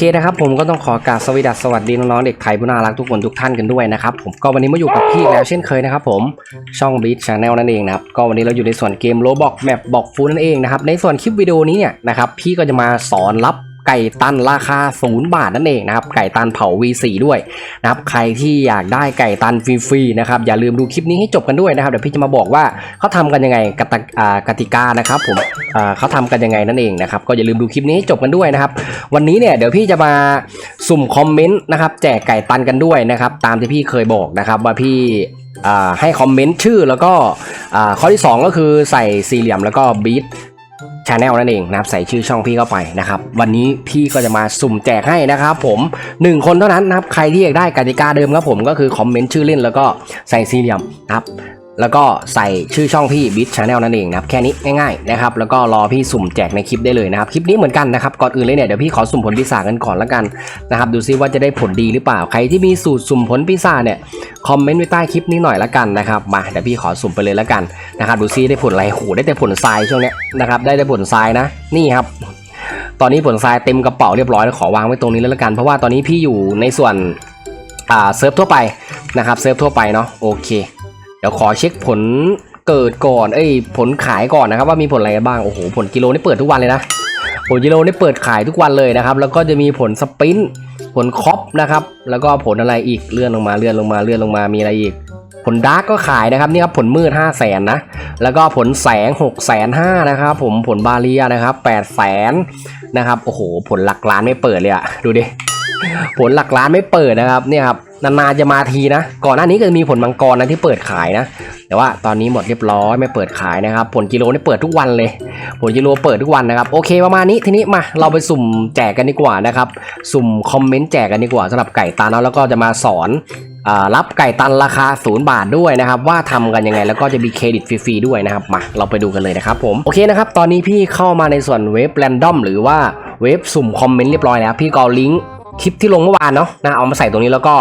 เคนะครับผมก็ต้องขอกราบสวัสดีสวัสดีน้องๆเด็กไทยผู้น่ารักทุกคนทุกท่านกันด้วยนะครับผมก็วันนี้มาอยู่กับพี่แล้วเช่นเคยนะครับผมช่องบีชชาแนลนั่นเองนะครับก็วันนี้เราอยู่ในส่วนเกมโลบอกแมปบอกฟูนั่นเองนะครับในส่วนคลิปวิดีโอนี้เนี่ยนะครับพี่ก็จะมาสอนรับ ไก่ตันราคาศูนย์บาทนั่นเองนะครับ ไก่ตันเผา V4 ด้วยนะครับ ใครที่อยากได้ไก่ตันฟรีๆนะครับ อย่าลืมดูคลิปนี้ให้จบกันด้วยนะครับ เดี๋ยวพี่จะมาบอกว่าเขาทำกันยังไงกติอ่ากติกานะครับผมเขาทำกันยังไงนั่นเองนะครับ ก็อย่าลืมดูคลิปนี้ให้จบกันด้วยนะครับ วันนี้เนี่ยเดี๋ยวพี่จะมาสุ่มคอมเมนต์นะครับ แจกไก่ตันกันด้วยนะครับ ตามที่พี่เคยบอกนะครับว่าพี่ให้คอมเมนต์ชื่อแล้วก็ข้อที่ 2 ก็คือใส่สี่เหลี่ยมแล้วก็บีท ชาแนลนั่นเองนะครับใส่ชื่อช่องพี่เข้าไปนะครับวันนี้พี่ก็จะมาสุ่มแจกให้นะครับผมหนึ่งคนเท่านั้นนะครับใครที่อยากได้กติกาเดิมครับผมก็คือคอมเมนต์ชื่อเล่นแล้วก็ใส่สี่เหลี่ยมนะครับ แล้วก็ใส่ชื่อช่องพี่บิทชาแนลนั่นเองนะครับแค่นี้ง่ายๆนะครับแล้วก็รอพี่สุ่มแจกในคลิปได้เลยนะครับคลิปนี้เหมือนกันนะครับก่อนอื่นเลยเนี่ยเดี๋ยวพี่ขอสุ่มผลปีศาจกันก่อนละกันนะครับดูซิว่าจะได้ผลดีหรือเปล่าใครที่มีสูตรสุ่มผลปีศาจเนี่ยคอมเมนต์ไว้ใต้คลิปนี้หน่อยละกันนะครับมาเดี๋ยวพี่ขอสุ่มไปเลยละกันนะครับดูซิได้ผลอะไรโหได้แต่ผลทรายช่วงเนี้ยนะครับได้แต่ผลทรายนะนี่ครับตอนนี้ผลทรายเต็มกระเป๋าเรียบร้อยแล้วขอวางไว้ตรงนี้แล้วละกัน เพราะว่าตอนนี้พี่อยู่ในส่วนอ่าเซิร์ฟทั่วไปนะครับเซิร์ฟทั่วไปเนาะโอเค เดี๋ยวขอเช็คผลเกิดก่อน เอ้ย ผลขายก่อนนะครับ ว่ามีผลอะไรบ้าง โอ้โห ผลกิโลนี่เปิดทุกวันเลยนะ ผลกิโลนี่เปิดขายทุกวันเลยนะครับ แล้วก็จะมีผลสปรินต์ผลคอปนะครับ แล้วก็ผลอะไรอีก เลื่อนลงมา เลื่อนลงมา เลื่อนลงมา มีอะไรอีก ผลดาร์กก็ขายนะครับ นี่ครับผลมืด5 0 0แสนนะ แล้วก็ผลแสง6 5 0 0 0นะครับ ผม ผลบาเรียนะครับ8 0 0แสนนะครับ โอ้โห ผลหลักล้านไม่เปิดเลยอะดูดิ ผลหลักล้านไม่เปิดนะครับ เนี่ยครับ นานๆจะมาทีนะ ก่อนหน้านี้ก็จะมีผลมังกรนะที่เปิดขายนะ แต่ว่าตอนนี้หมดเรียบร้อยไม่เปิดขายนะครับ ผลกิโลนี่เปิดทุกวันเลย ผลกิโลเปิดทุกวันนะครับ โอเคประมาณนี้ ทีนี้มาเราไปสุ่มแจกกันดีกว่านะครับ สุ่มคอมเมนต์แจกกันดีกว่าสำหรับไก่ตันเนาะแล้วก็จะมาสอนรับไก่ตันราคาศูนย์บาทด้วยนะครับว่าทำกันยังไงแล้วก็จะมีเครดิตฟรีๆด้วยนะครับมาเราไปดูกันเลยนะครับผมโอเคนะครับตอนนี้พี่เข้ามาในส่วนเว็บแรนดอมหรือว่าเว็บสุ่มคอมเมนต์เรียบร้อยแล้วพี่ก็ลิงก์ คลิปที่ลงเมื่อวานเนาะนะเอามาใส่ตรงนี้แล้วก็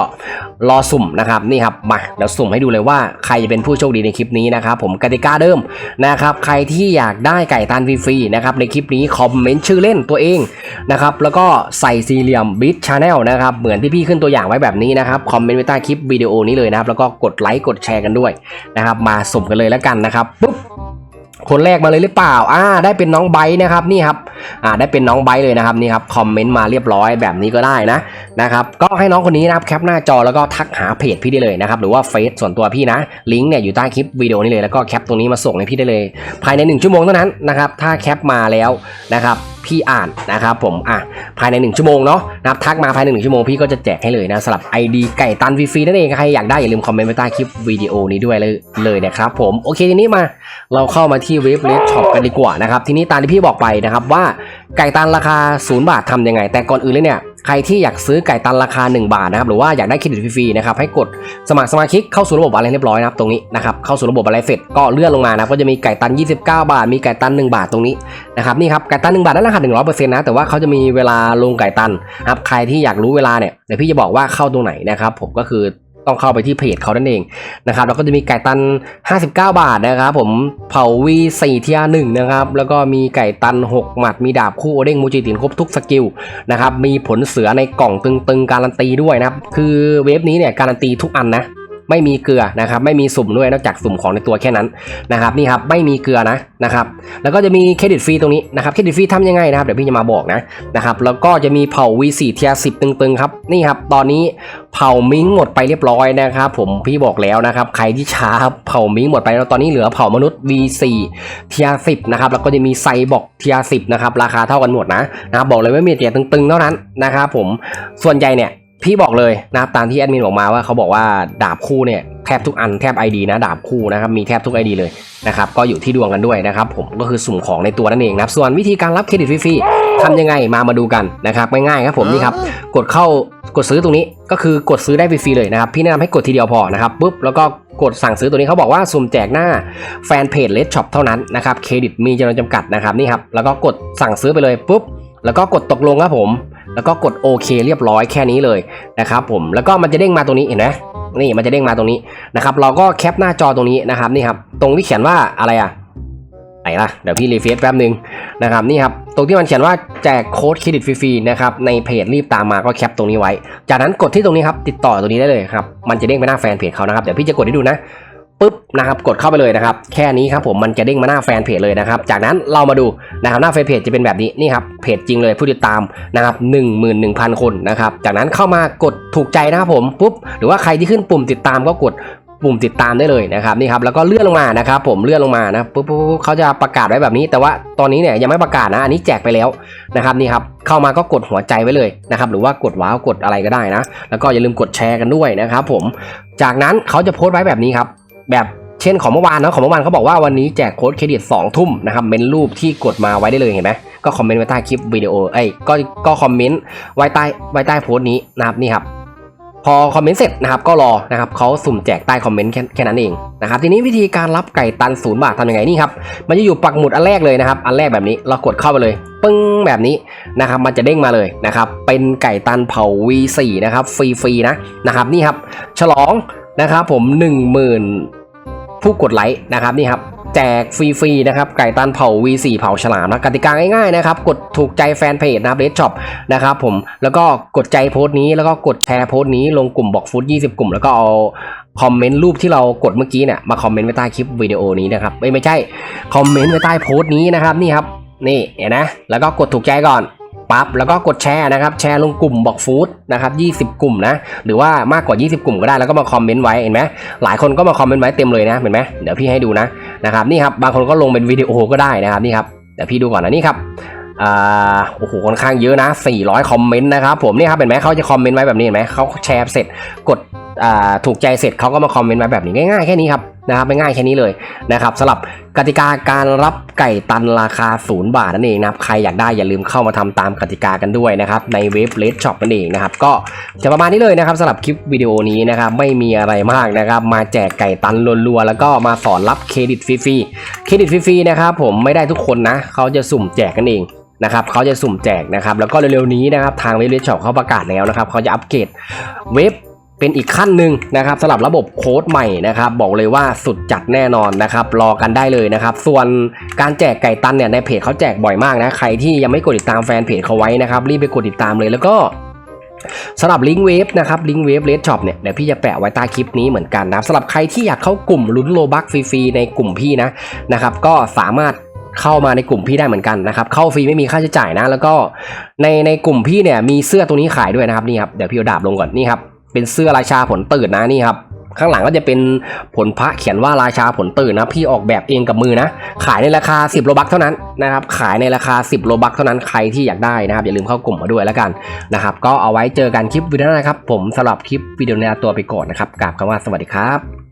รอสุ่มนะครับนี่ครับมาเดี๋ยวสุ่มให้ดูเลยว่าใครจะเป็นผู้โชคดีในคลิปนี้นะครับผมกติกาเดิมนะครับใครที่อยากได้ไก่ตันฟรีๆนะครับในคลิปนี้คอมเมนต์ชื่อเล่นตัวเองนะครับแล้วก็ใส่สี่เหลี่ยมบิทชาแนลนะครับเหมือนที่พี่ขึ้นตัวอย่างไว้แบบนี้นะครับคอมเมนต์ไว้ใต้คลิปวิดีโอนี้เลยนะครับแล้วก็กดไลค์กดแชร์กันด้วยนะครับมาสุ่มกันเลยแล้วกันนะครับปุ๊บ คนแรกมาเลยหรือเปล่า อ่า ได้เป็นน้องไบต์นะครับนี่ครับ อ่า ได้เป็นน้องไบต์เลยนะครับนี่ครับคอมเมนต์มาเรียบร้อยแบบนี้ก็ได้นะนะครับ ก็ให้น้องคนนี้นะครับแคปหน้าจอแล้วก็ทักหาเพจพี่ได้เลยนะครับหรือว่าเฟซส่วนตัวพี่นะ ลิงก์เนี่ยอยู่ใต้คลิปวิดีโอนี้เลยแล้วก็แคปตรงนี้มาส่งให้พี่ได้เลย ภายใน 1 ชั่วโมงเท่านั้นนะครับถ้าแคปมาแล้วนะครับ พี่อ่านนะครับผมอะภายใน 1 ชั่วโมงเนาะนะครับทักมาภายใน1ชั่วโมงพี่ก็จะแจกให้เลยนะสำหรับ ID ไก่ตันฟรีๆนั่นเองใครอยากได้อย่าลืมคอมเมนต์ไว้ใต้คลิปวิดีโอนี้ด้วยเลยเลยนะครับผมโอเคทีนี้มาเราเข้ามาที่เว็บเลสช็อปกันดีกว่านะครับทีนี้ตามที่พี่บอกไปนะครับว่าไก่ตันราคา 0 บาททำยังไง แต่ก่อนอื่นเลยเนี่ย ใครที่อยากซื้อไก่ตันราคา 1 บาทนะครับหรือว่าอยากได้เครดิตฟรีๆนะครับให้กดสมัครสมาชิกเข้าสู่ระบบอะไรเรียบร้อยนะครับตรงนี้นะครับเข้าสู่ระบบอะไรเสร็จก็เลื่อนลงมานะก็จะมีไก่ตัน 29 บาท มีไก่ตัน 1 บาทตรงนี้นะครับนี่ครับไก่ตัน 1 บาทได้ราคา100%นะแต่ว่าเขาจะมีเวลาลงไก่ตันครับใครที่อยากรู้เวลาเนี่ยเดี๋ยวพี่จะบอกว่าเข้าตรงไหนนะครับผมก็คือ ต้องเข้าไปที่เพจเขานั่นเองนะครับแล้วก็จะมีไก่ตัน 59 บาทนะครับผมเผาวี4เทียหนึ่งนะครับแล้วก็มีไก่ตัน 6 หมัดมีดาบคู่โอเด้งมูจิตินครบทุกสกิลนะครับมีผลเสือในกล่องตึงๆการันตีด้วยนะครับคือเวฟนี้เนี่ยการันตีทุกอันนะ ไม่มีเกลือนะครับ ไม่มีสุ่มด้วยนอกจากสุ่มของในตัวแค่นั้นนะครับนี่ครับไม่มีเกลือนะนะครับ แล้วก็จะมีเครดิตฟรีตรงนี้นะครับเครดิตฟรีทำยังไงนะครับเดี๋ยวพี่จะมาบอกนะนะครับ แล้วก็จะมีเผา V4 เทีย10ตึงๆครับนี่ครับตอนนี้เผามิงหมดไปเรียบร้อยนะครับผมพี่บอกแล้วนะครับใครที่ช้าเผามิงหมดไปแล้วตอนนี้เหลือเผามนุษย์ V4 เทีย10นะครับแล้วก็จะมีไซบอกเทีย10นะครับราคาเท่ากันหมดนะนะครับบอกเลยว่ามีแต่ตึงๆเท่านั้นนะครับผมส่วนใหญ่เนี่ย พี่บอกเลยนะครับตามที่แอดมินบอกมาว่าเขาบอกว่าดาบคู่เนี่ยแทบทุกอันแทบ ID นะดาบคู่นะครับมีแทบทุก ID เลยนะครับก็อยู่ที่ดวงกันด้วยนะครับผมก็คือสุ่มของในตัวนั่นเองนะครับส่วนวิธีการรับเครดิตฟรีๆทำยังไงมามาดูกันนะครับง่ายๆครับผมนี่ครับกดเข้ากดซื้อตรงนี้ก็คือกดซื้อได้ฟรีๆเลยนะครับพี่แนะนำให้กดทีเดียวพอนะครับปุ๊บแล้วก็กดสั่งซื้อตัวนี้เขาบอกว่าสุ่มแจกหน้าแฟนเพจเลดช็อปเท่านั้นนะครับเครดิตมีจำนวนจำกัดนะครับนี่ครับแล้วก็กดสั่งซื้อไปเลยปุ๊บแล้วก็กดตกลงครับผม แล้วก็กดโอเคเรียบร้อยแค่นี้เลยนะครับผมแล้วก็มันจะเด้งมาตรงนี้เห็นไหมนี่มันจะเด้งมาตรงนี้นะครับ เราก็แคปหน้าจอตรงนี้นะครับนี่ครับตรงที่เขียนว่าอะไรอะไหนล่ะเดี๋ยวพี่รีเฟรชแป๊บหนึ่งนะครับนี่ครับตรงที่มันเขียนว่าแจกโค้ดเครดิตฟรีๆนะครับในเพจรีบตามมาก็แคปตรงนี้ไว้ จากนั้นกดที่ตรงนี้ครับติดต่อตรงนี้ได้เลยครับมันจะเด้งไปหน้าแฟนเพจเขานะครับเดี๋ยวพี่จะกดให้ดูนะ ปุ๊บนะครับกดเข้าไปเลยนะครับ แค่นี้ครับผมมันจะเด้งมาหน้าแฟนเพจเลยนะครับ จากนั้นเรามาดูนะครับหน้าแฟนเพจจะเป็นแบบนี้นี่ครับเพจจริงเลยผู้ติดตามนะครับ11,000คนนะครับ จากนั้นเข้ามากดถูกใจนะครับผมปุ๊บหรือว่าใครที่ขึ้นปุ่มติดตามก็กดปุ่มติดตามได้เลยนะครับนี่ครับแล้วก็เลื่อนลงมานะครับผมเลื่อนลงมานะปุ๊บปุ๊บปุ๊บเขาจะประกาศไว้แบบนี้ แต่ว่าตอนนี้เนี่ยยังไม่ประกาศนะอันนี้แจกไปแล้วนะครับนี่ครับเข้ามาก็กดหัวใจไว้เลยนะครับหรือว่ากดว้าวกดอะไรก็ได้นะ แล้วก็อย่าลืมกดแชร์กันด้วยนะครับผมจากนั้นเขาจะโพสต์ไว้แบบนี้ครับ แบบเช่นของเมื่อวานนะของเมื่อวานเขาบอกว่าวันนี้แจกโค้ดเครดิต2ทุ่มนะครับเป็นรูปที่กดมาไว้ได้เลยเห็นไหมก็คอมเมนต์ไว้ใต้คลิปวิดีโอเอ้ก็ก็คอมเมนต์ไว้ใต้ไว้ใต้โพสต์นี้นะครับนี่ครับพอคอมเมนต์เสร็จนะครับก็รอนะครับเขาสุ่มแจกใต้คอมเมนต์แค่แค่นั้นเองนะครับทีนี้วิธีการรับไก่ตันศูนย์บาททำยังไงนี่ครับมันจะอยู่ปักหมุดอันแรกเลยนะครับอันแรกแบบนี้เรากดเข้าไปเลยปึ้งแบบนี้นะครับมันจะเด้งมาเลยนะครับเป็นไก่ตันเผา V4 นะครับฟรีๆนะนะครับนี่ครับฉลองนะครับผม10,000 ผู้กดไลค์นะครับนี่ครับแจกฟรีๆนะครับไก่ตันเผา V4 เผาฉลามนะกติกาง่ายๆนะครับกดถูกใจแฟนเพจนะครับเรดช็อปนะครับผมแล้วก็กดใจโพสต์นี้แล้วก็กดแชร์โพสต์นี้ลงกลุ่มบอกฟุต20 กลุ่ม แล้วก็เอาคอมเมนต์รูปที่เรากดเมื่อกี้เนี่ยมาคอมเมนต์ไว้ใต้คลิปวิดีโอนี้นะครับไม่ไม่ใช่คอมเมนต์ไว้ใต้โพสต์นี้นะครับนี่ครับนี่เห็นนะแล้วก็กดถูกใจก่อน ปั๊บแล้วก็กดแชร์นะครับแชร์ลงกลุ่มบอกฟู้ดนะครับ20 กลุ่มนะหรือว่ามากกว่า 20 กลุ่มก็ได้แล้วก็มาคอมเมนต์ไว้เห็นไหมหลายคนก็มาคอมเมนต์ไว้เต็มเลยนะเห็นไหมเดี๋ยวพี่ให้ดูนะนะครับนี่ครับบางคนก็ลงเป็นวิดีโอก็ได้นะครับนี่ครับเดี๋ยวพี่ดูก่อนนะนี่ครับอ่าโอ้โหค่อนข้างเยอะนะ 400 คอมเมนต์นะครับผมนี่ครับเห็นไหมเขาจะคอมเมนต์ไว้แบบนี้เห็นไหมเขาแชร์เสร็จกดอ่าถูกใจเสร็จเขาก็มาคอมเมนต์ไว้แบบนี้ง่ายๆแค่นี้ครับ นะครับไม่ง่ายแค่นี้เลยนะครับสำหรับกติกาการรับไก่ตันราคาศูนย์บาทนั่นเองนะครับใครอยากได้อย่าลืมเข้ามาทำตามกติกากันด้วยนะครับในเว็บเลดช็อปนั่นเองนะครับก็จะประมาณนี้เลยนะครับสำหรับคลิปวิดีโอนี้นะครับไม่มีอะไรมากนะครับมาแจกไก่ตันรัวๆแล้วก็มาสอนรับเครดิตฟรีๆเครดิตฟรีๆนะครับผมไม่ได้ทุกคนนะเขาจะสุ่มแจกกันเองนะครับเขาจะสุ่มแจกนะครับแล้วก็เร็วๆนี้นะครับทางเว็บเลช็อปเขาประกาศแล้วนะครับเขาจะอัปเกรดเว็บ เป็นอีกขั้นหนึ่งนะครับสำหรับระบบโค้ดใหม่นะครับ บอกเลยว่าสุดจัดแน่นอนนะครับ รอกันได้เลยนะครับ ส่วนการแจกไก่ตันเนี่ยในเพจเขาแจกบ่อยมากนะ ใครที่ยังไม่กดติดตามแฟนเพจเขาไว้นะครับ รีบไปกดติดตามเลยแล้วก็สำหรับลิงก์เวฟนะครับลิงก์เวฟเลดช็อปเนี่ยเดี๋ยวพี่จะแปะไว้ใต้คลิปนี้เหมือนกันนะสำหรับใครที่อยากเข้ากลุ่มลุ้นโลบักฟรีๆในกลุ่มพี่นะนะครับ ก็สามารถเข้ามาในกลุ่มพี่ได้เหมือนกันนะครับ เข้าฟรีไม่มีค่าใช้จ่ายนะ แล้วก็ในในกลุ่มพี่เนี่ยมีเสื้อตัวนี้ขายด้วยนะครับนี่ครับเดี๋ยวพี่ดาบลงก่อนนี่ครับ เป็นเสื้อราชาผลตื่นนะนี่ครับข้างหลังก็จะเป็นผลพระเขียนว่าราชาผลตื่นนะพี่ออกแบบเองกับมือนะ ขายในราคา 10 โลบักเท่านั้นนะครับ ขายในราคา 10 โลบักเท่านั้นใครที่อยากได้นะครับ อย่าลืมเข้ากลุ่มมาด้วยแล้วกันนะครับ ก็เอาไว้เจอกันคลิปวิดีโอหน้านะครับ ผมสำหรับคลิปวิดีโอนี้ตัวไปก่อนนะครับกราบคำว่าสวัสดีครับ